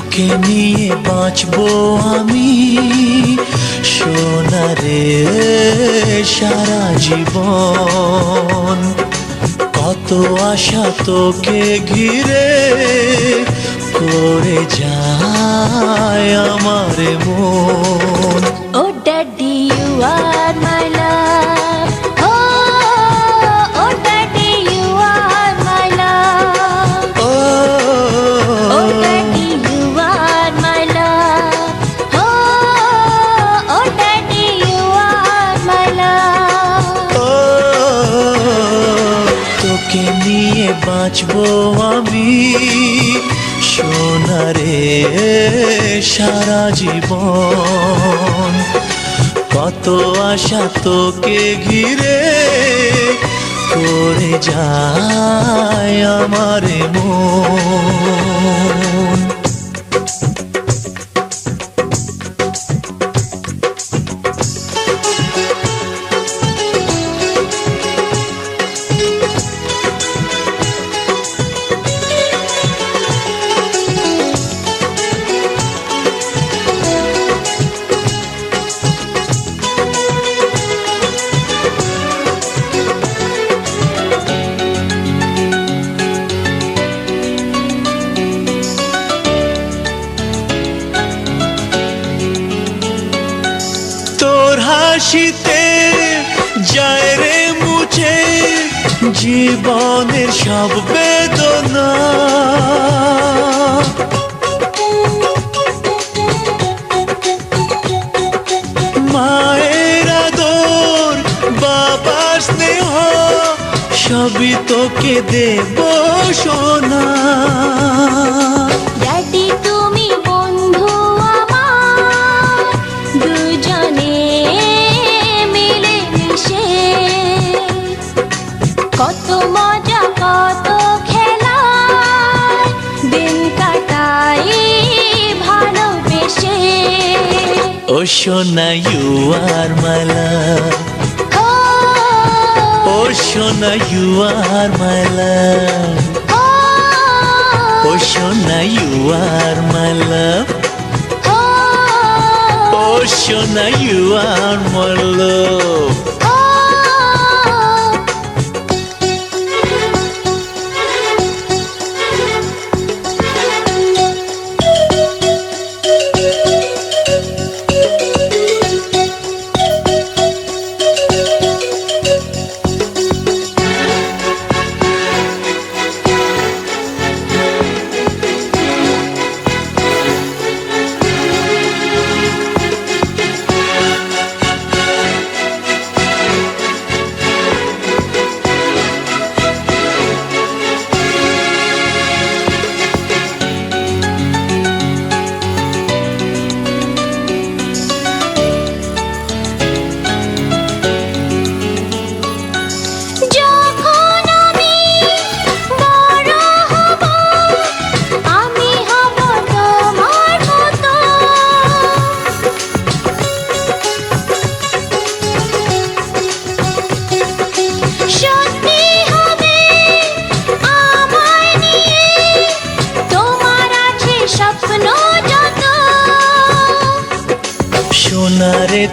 তোকে নিয়ে বাঁচবো আমি। সোনারে সারা জীবন। কত আশা তোকে ঘিরে করে যায় আমার মন। ও Daddy, you are my love. সারা জীবন। কত আশা তোকে ঘিরে করে যায় আমার মন। হাসিতে যায় রে মুছে জীবনের সব বেদনা বাবার স্নেহ সবই তোকে দেব সোনা। মাই লাভ ও ও সোনা ইউ আর মাই লাভ ও ও সোনা ইউ আর মাই লাভ ও ও সোনা ইউ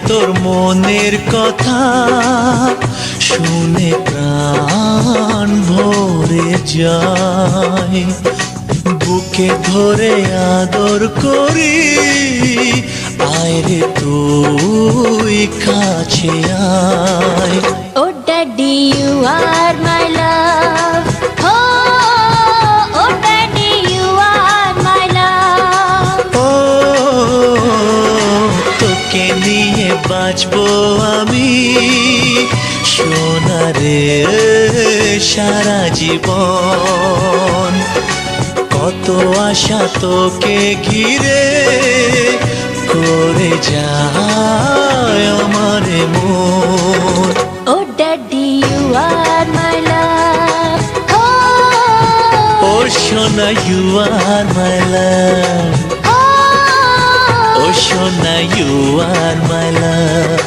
তোর মনের কথা শুনে প্রাণ ভরে যায় বুকে ধরে আদর করি আয় রে তুই কাছে আয় Oh, Daddy, you are my love. জীবন। কত আশা তোকে ঘিরে করে যায় আমার মন। you are my love. ও সোনা you are my love oh, oh সোনা you are my love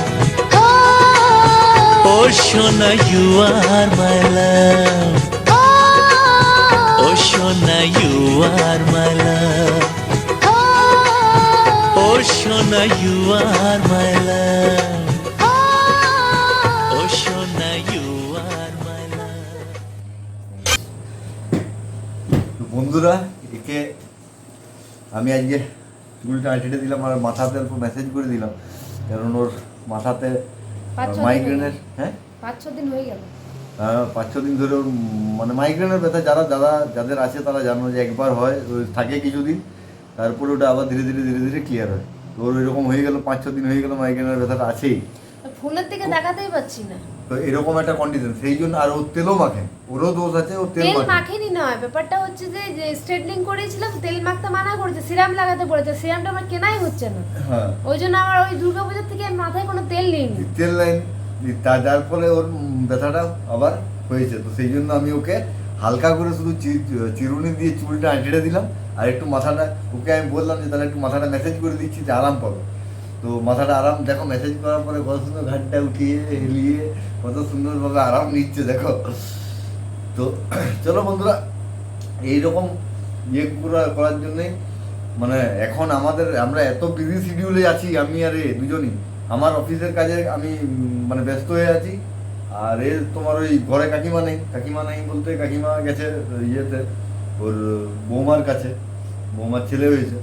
oh, oh সোনা you are my love oh, oh সোনা you are my love oh, সোনা you are my love oh সোনা you are my লাভ তো বন্ধুরা একে আমি আজকে চুলটা আঁটিয়ে দিলাম আর মাথাতে অল্প মেসেজ করে দিলাম। কারণ ওর মাথাতে পাঁচ মাইগ্রেনের হ্যাঁ পাঁচ ছ দিন হয়ে গেল। হ্যাঁ, পাঁচ ছ দিন ধরে মানে মাইগ্রেনের ব্যথা যারা যারা যাদের আছে তারা জানো যে একবার হয় থাকে কিছুদিন তারপরে ওটা আবার ধীরে ধীরে ধীরে ধীরে ক্লিয়ার হয়। তো ওর এরকম হয়ে গেল পাঁচ ছ দিন হয়ে গেল মাইগ্রেনের ব্যথাটা আছেই। ফোনের দিকে তাকাতেই পাচ্ছি না। তো এরকম একটা কন্ডিশন সেই জন্য আর ওর তেলও মাখে ওরও দোষ আছে ও তেল তেল মাখে মাখেনি নয় ব্যাপারটা হচ্ছে যে স্ট্রেটনিং করেছিলাম তেল মাখতে মানা করেছে সিরাম লাগাতে বলেছে সিরামটা আমার কেনাই হচ্ছে না। হ্যাঁ। ওই জন্য আমার ওই দুর্গাপূজার থেকে মাথায় কোনো তেল নিইনি তেল লাইন তা যার ফলে ওর ব্যথাটা আবার হয়েছে। তো সেই জন্য আমি ওকে হালকা করে শুধু চিরুনি দিয়ে চুলটা আঁটিয়ে দিলাম। আর একটু মাথাটা ওকে আমি বললাম যে, তাহলে একটু মাথাটা মেসেজ করে দিচ্ছি, যে আরাম পাবে। তো মাথাটা আরাম দেখো মেসেজ করার পরে কত সুন্দর ঘাটটা উঠিয়ে, হেলিয়ে কত সুন্দরভাবে আরাম নিচ্ছে, দেখো। তো চলো বন্ধুরা, এইরকম ইয়ে করা- করার জন্যে মানে এখন আমাদের আমরা এত বিজি শিডিউলে আছি, আমি আর এ দুজনই। আমার অফিসের কাজে আমি মানে ব্যস্ত হয়ে আছি। আর এ তোমার ওই ঘরে কাকিমা নেই। কাকিমা নেই বলতে কাকিমা গেছে ইয়েতে ওর বৌমার কাছে। বৌমার ছেলে হয়েছে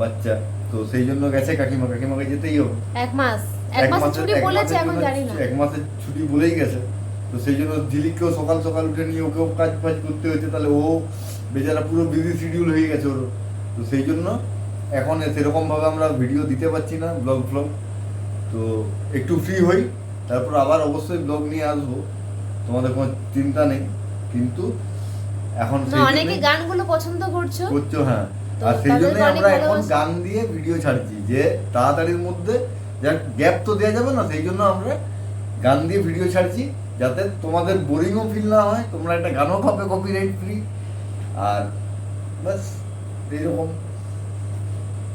বাচ্চা। তো সেই জন্য গেছে কাকিমা। কাকিমাকে যেতেই হবে। এক মাস। এক মাসের ছুটি এক বলেছে এখন জানি না। এক মাসের ছুটি বলেই গেছে। তো সেই জন্য ঝিলিককেও সকাল সকাল উঠে নিয়ে ওকেও কাজ ফাজ করতে হয়েছে। তাহলে ও বেচারা পুরো বিজি শিডিউল হয়ে গেছে ওর। তো সেই জন্য এখন সেরকম ভাবে আমরা ভিডিও দিতে পারছি না ব্লগ ফ্লগ তো একটু ফ্রি হই তারপর আবার অবশ্যই ব্লগ নিয়ে আসব। তোমাদের কোনো চিন্তা নেই কিন্তু এখন অনেকে গানগুলো পছন্দ করছ? করছ হ্যাঁ। আর সেই জন্য আমরা এখন গান দিয়ে ভিডিও ছাড়ছি যে তাড়াতাড়ির মধ্যে যাক গ্যাপ তো দেওয়া যাবে না সেই জন্য আমরা গান দিয়ে ভিডিও ছাড়ছি যাতে তোমাদের বোরিংও ফিল না হয় তোমরা একটা গানও পাবে কপিরাইট ফ্রি আর বাস এইরকম।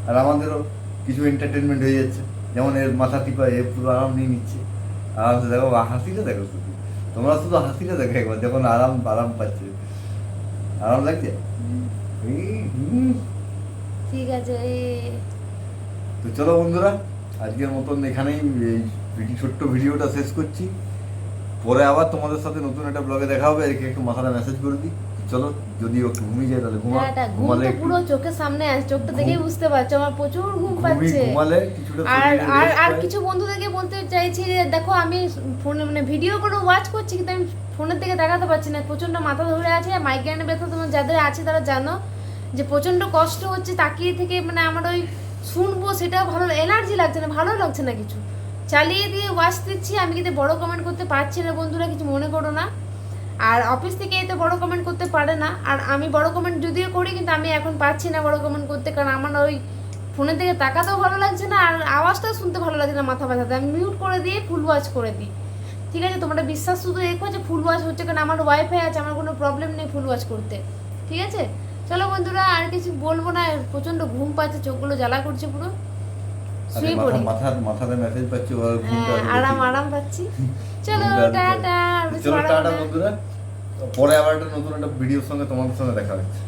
আর আমাদেরও কিছু এন্টারটেনমেন্ট হয়ে যাচ্ছে। যেমন এর মাথা টিপা এ পুরো আরাম নিয়ে নিচ্ছে। আরামসে দেখো হাসিটা দেখো শুধু। তোমরা শুধু হাসিটা দেখো একবার যখন আরাম আরাম পাচ্ছে। আরাম লাগছে? ঠিক আছে তো চলো বন্ধুরা আজকের মতন এখানেই এই ছোট্ট ভিডিওটা শেষ করছি। পরে আবার তোমাদের সাথে নতুন একটা ব্লগে দেখা হবে একে একটু মাথাটা মেসেজ করে দিই। চলো যদি ও ঘুমিয়ে যায় তাহলে ঘুমা হ্যাঁ, ঘুমালে পুরো চোখের সামনে আছে চোখটা দেখেই বুঝতে পারছ আমার প্রচুর ঘুম পাচ্ছে। ঘুমালে কিছুটা আর আর আর কিছু বন্ধুদেরকে বলতে চাইছি যে দেখো আমি ফোনে মানে ভিডিও করে ওয়াচ করছি কিন্তু আমি ফোনের দিকে তাকাতে পারছি না প্রচণ্ড মাথা ধরে আছে মাইগ্রেনের ব্যথা তোমার যাদের আছে তারা জানো যে প্রচণ্ড কষ্ট হচ্ছে তাকিয়ে থেকে মানে আমার ওই শুনব সেটাও ভালো এনার্জি লাগছে না ভালো লাগছে না কিছু। চালিয়ে দিয়ে ওয়াচ দিচ্ছি আমি কিন্তু বড় কমেন্ট করতে পারছি না বন্ধুরা কিছু মনে করো না। আর অফিস থেকে এত বড় কমেন্ট করতে পারে না। আর আমি বড় কমেন্ট যদিও করি কিন্তু আমি এখন পাচ্ছি না বড় কমেন্ট করতে কারণ আমার ওই ফোনের দিকে তাকাতেও ভালো লাগছে না আর আওয়াজটাও শুনতে ভালো লাগছে না মাথা ব্যথাতে। আমি মিউট করে দিয়ে ফুল ওয়াচ করে দিই। ঠিক আছে তোমরা বিশ্বাস শুধু রেখো যে ফুল ওয়াচ হচ্ছে কারণ আমার ওয়াইফাই আছে আমার কোনো প্রবলেম নেই ফুল ওয়াচ করতে। ঠিক আছে? চলো বন্ধুরা আর কিছু বলব না প্রচণ্ড ঘুম পাচ্ছে চোখগুলো জ্বালা করছে পুরো। আরে শুয়ে পড়ি। মাথার মাথাতে মেসেজ পাচ্ছি হ্যাঁ আরাম আরাম পাচ্ছি। চলো টাটা চলো টাটা বন্ধুরা। পরে আবার একটা নতুন একটা ভিডিওর সঙ্গে তোমাদের সঙ্গে দেখা হচ্ছে।